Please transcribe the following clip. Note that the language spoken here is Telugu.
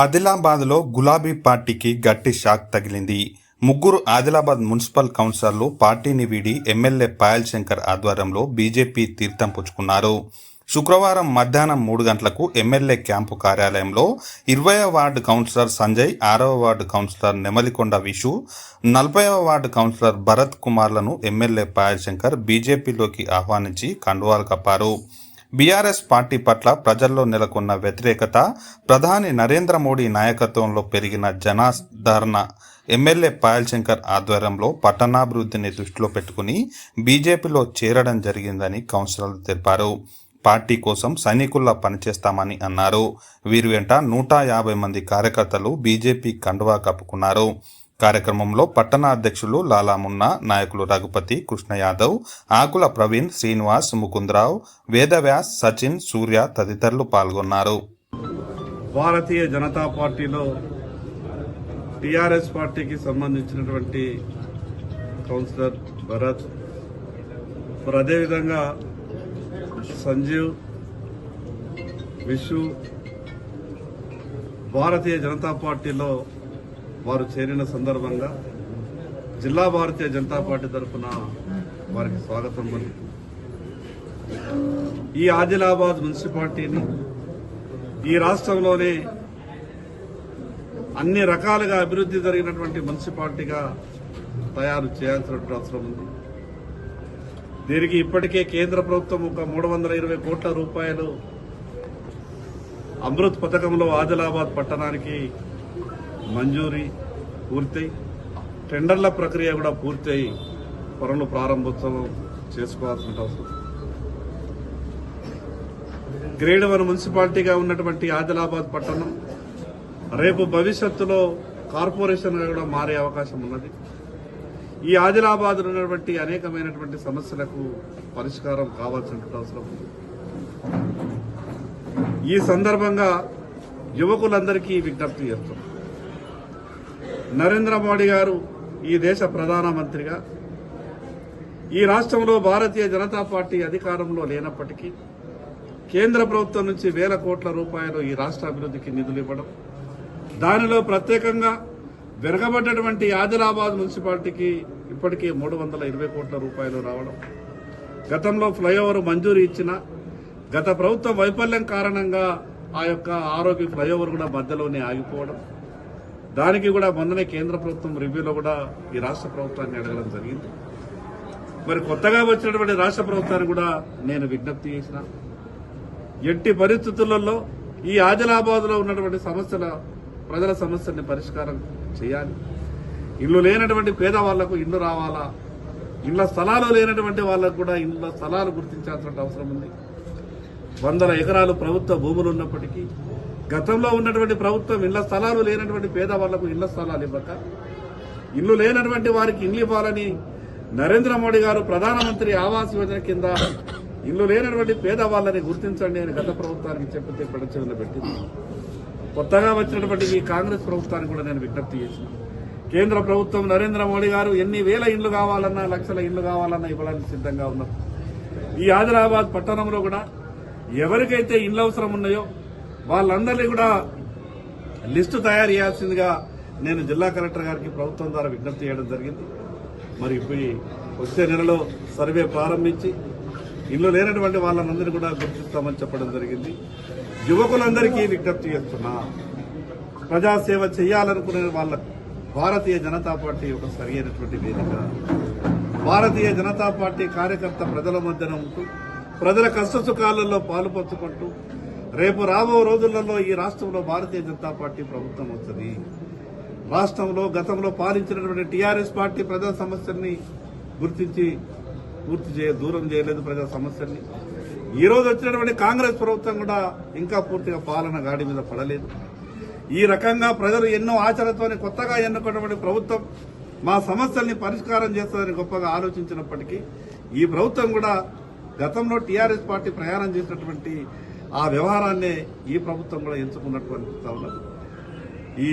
ఆదిలాబాద్లో గులాబీ పార్టీకి గట్టి షాక్ తగిలింది. ముగ్గురు ఆదిలాబాద్ మున్సిపల్ కౌన్సిలర్లు పార్టీని వీడి ఎమ్మెల్యే పాయల్ శంకర్ ఆధ్వర్యంలో బీజేపీ తీర్థం పుచ్చుకున్నారు. శుక్రవారం మధ్యాహ్నం మూడు గంటలకు ఎమ్మెల్యే క్యాంపు కార్యాలయంలో ఇరవయవ వార్డు కౌన్సిలర్ సంజయ్ ఆరవ వార్డు కౌన్సిలర్ నెమలికొండ విషు నలభైవ వార్డు కౌన్సిలర్ భరత్ కుమార్లను ఎమ్మెల్యే పాయల్ శంకర్ బీజేపీలోకి ఆహ్వానించి కండువాలు కప్పారు. బీఆర్ఎస్ పార్టీ పట్ల ప్రజల్లో నెలకొన్న వ్యతిరేకత ప్రధాని నరేంద్ర మోడీ నాయకత్వంలో పెరిగిన జనాదరణ ఎమ్మెల్యే పాయల్ శంకర్ ఆధ్వర్యంలో పట్టణాభివృద్ధిని దృష్టిలో పెట్టుకుని బీజేపీలో చేరడం జరిగిందని కౌన్సిలర్లు తెలిపారు. పార్టీ కోసం సైనికుల్లా పనిచేస్తామని అన్నారు. వీరి వెంట నూట యాభై మంది కార్యకర్తలు బీజేపీ కండువా కప్పుకున్నారు. కార్యక్రమంలో పట్టణ అధ్యక్షులు లాలామున్నా నాయకులు రఘుపతి కృష్ణ యాదవ్ ఆకుల ప్రవీణ్ శ్రీనివాస్ ముకుందరావు వేదవ్యాస్ సచిన్ సూర్య తదితరులు పాల్గొన్నారు. భారతీయ జనతా పార్టీలో టిఆర్ఎస్ పార్టీకి సంబంధించినటువంటి కౌన్సిలర్ భరత్ మరి అదేవిధంగా సంజీవ్ విషు భారతీయ జనతా పార్టీలో వారు చేరిన సందర్భంగా జిల్లా భారతీయ జనతా పార్టీ తరఫున వారికి స్వాగతం పలుకు ఈ ఆదిలాబాద్ మున్సిపాలిటీని ఈ రాష్ట్రంలోనే అన్ని రకాలుగా అభివృద్ధి జరిగినటువంటి మున్సిపాలిటీగా తయారు చేయాల్సినటువంటి అవసరం ఉంది. దీనికి ఇప్పటికే కేంద్ర ప్రభుత్వం ఒక మూడు వందల ఇరవై కోట్ల రూపాయలు అమృత్ పథకంలో ఆదిలాబాద్ పట్టణానికి మంజూరీ పూర్తయి టెండర్ల ప్రక్రియ కూడా పూర్తయి పనులు ప్రారంభోత్సవం చేసుకోవాల్సిన అవసరం. గ్రేడ్ వన్ మున్సిపాలిటీగా ఉన్నటువంటి ఆదిలాబాద్ పట్టణం రేపు భవిష్యత్తులో కార్పొరేషన్గా కూడా మారే అవకాశం ఉన్నది. ఈ ఆదిలాబాద్ ఉన్నటువంటి అనేకమైనటువంటి సమస్యలకు పరిష్కారం కావాల్సినటువంటి అవసరం ఉంది. ఈ సందర్భంగా యువకులందరికీ విజ్ఞప్తి చేస్తున్నాం. నరేంద్ర మోడీ గారు ఈ దేశ ప్రధానమంత్రిగా ఈ రాష్ట్రంలో భారతీయ జనతా పార్టీ అధికారంలో లేనప్పటికీ కేంద్ర ప్రభుత్వం నుంచి వేల కోట్ల రూపాయలు ఈ రాష్ట్ర అభివృద్ధికి నిధులు ఇవ్వడం దానిలో ప్రత్యేకంగా వెనకబడ్డటువంటి ఆదిలాబాద్ మున్సిపాలిటీకి ఇప్పటికే మూడు వందల ఇరవై కోట్ల రూపాయలు రావడం గతంలో ఫ్లైఓవర్ మంజూరు ఇచ్చిన గత ప్రభుత్వ వైఫల్యం కారణంగా ఆ యొక్క ఆరోగ్య ఫ్లైఓవర్ కూడా మధ్యలోనే ఆగిపోవడం దానికి కూడా మొన్ననే కేంద్ర ప్రభుత్వం రివ్యూలో కూడా ఈ రాష్ట్ర ప్రభుత్వాన్ని అడగడం జరిగింది. మరి కొత్తగా వచ్చినటువంటి రాష్ట్ర ప్రభుత్వాన్ని కూడా నేను విజ్ఞప్తి చేసిన ఎట్టి పరిస్థితులలో ఈ ఆదిలాబాద్లో ఉన్నటువంటి సమస్యల ప్రజల సమస్యల్ని పరిష్కారం చేయాలి. ఇల్లు లేనటువంటి పేదవాళ్ళకు ఇల్లు రావాలా? ఇళ్ళ స్థలాలు లేనటువంటి వాళ్ళకు కూడా ఇళ్ళ స్థలాలు గుర్తించాల్సిన అవసరం ఉంది. వందల ఎకరాలు ప్రభుత్వ భూములు ఉన్నప్పటికీ గతంలో ఉన్నటువంటి ప్రభుత్వం ఇళ్ళ స్థలాలు లేనటువంటి పేదవాళ్ళకు ఇళ్ళ స్థలాలు ఇవ్వక ఇల్లు లేనటువంటి వారికి ఇల్లు ఇవ్వాలని నరేంద్ర మోడీ గారు ప్రధానమంత్రి ఆవాస్ యోజన కింద ఇల్లు లేనటువంటి పేదవాళ్ళని గుర్తించండి అని గత ప్రభుత్వానికి చెప్పితే పెడచెవిన పెట్టింది. కొత్తగా వచ్చినటువంటి ఈ కాంగ్రెస్ ప్రభుత్వానికి కూడా నేను విజ్ఞప్తి చేసిన కేంద్ర ప్రభుత్వం నరేంద్ర మోడీ గారు ఎన్ని వేల ఇండ్లు కావాలన్నా లక్షల ఇండ్లు కావాలన్నా ఇవ్వడానికి సిద్ధంగా ఉన్నారు ఈ ఆదిలాబాద్ పట్టణంలో కూడా ఎవరికైతే ఇండ్లు అవసరం ఉన్నాయో వాళ్ళందరినీ కూడా లిస్టు తయారు చేయాల్సిందిగా నేను జిల్లా కలెక్టర్ గారికి ప్రభుత్వం ద్వారా విజ్ఞప్తి చేయడం జరిగింది. మరి ఇప్పుడు వచ్చే నెలలో సర్వే ప్రారంభించి ఇల్లు లేనటువంటి వాళ్ళందరినీ కూడా గుర్తిస్తామని చెప్పడం జరిగింది. యువకులందరికీ విజ్ఞప్తి చేస్తున్నా. ప్రజాసేవ చేయాలనుకునే వాళ్ళ భారతీయ జనతా పార్టీ ఒక సరైనటువంటి వేదిక. భారతీయ జనతా పార్టీ కార్యకర్త ప్రజల మధ్యన ఉంటూ ప్రజల కష్ట సుఖాలలో పాలు పంచుకుంటూ రేపు రాబో రోజులలో ఈ రాష్ట్రంలో భారతీయ జనతా పార్టీ ప్రభుత్వం వస్తుంది. రాష్ట్రంలో గతంలో పాలించినటువంటి టీఆర్ఎస్ పార్టీ ప్రజా సమస్యల్ని గుర్తించి పూర్తి చేయ దూరం చేయలేదు ప్రజా సమస్యల్ని. ఈ రోజు వచ్చినటువంటి కాంగ్రెస్ ప్రభుత్వం కూడా ఇంకా పూర్తిగా పాలన గాడి మీద పడలేదు. ఈ రకంగా ప్రజలు ఎన్నో ఆచరణతోనే కొత్తగా ఎన్నుకున్నటువంటి ప్రభుత్వం మా సమస్యల్ని పరిష్కారం చేస్తుందని గొప్పగా ఆలోచించినప్పటికీ ఈ ప్రభుత్వం కూడా గతంలో టీఆర్ఎస్ పార్టీ ప్రయాణం చేసినటువంటి ఆ వ్యవహారాన్నే ఈ ప్రభుత్వం కూడా ఎంచుకున్నట్టు అనిపిస్తా ఉన్నది ఈ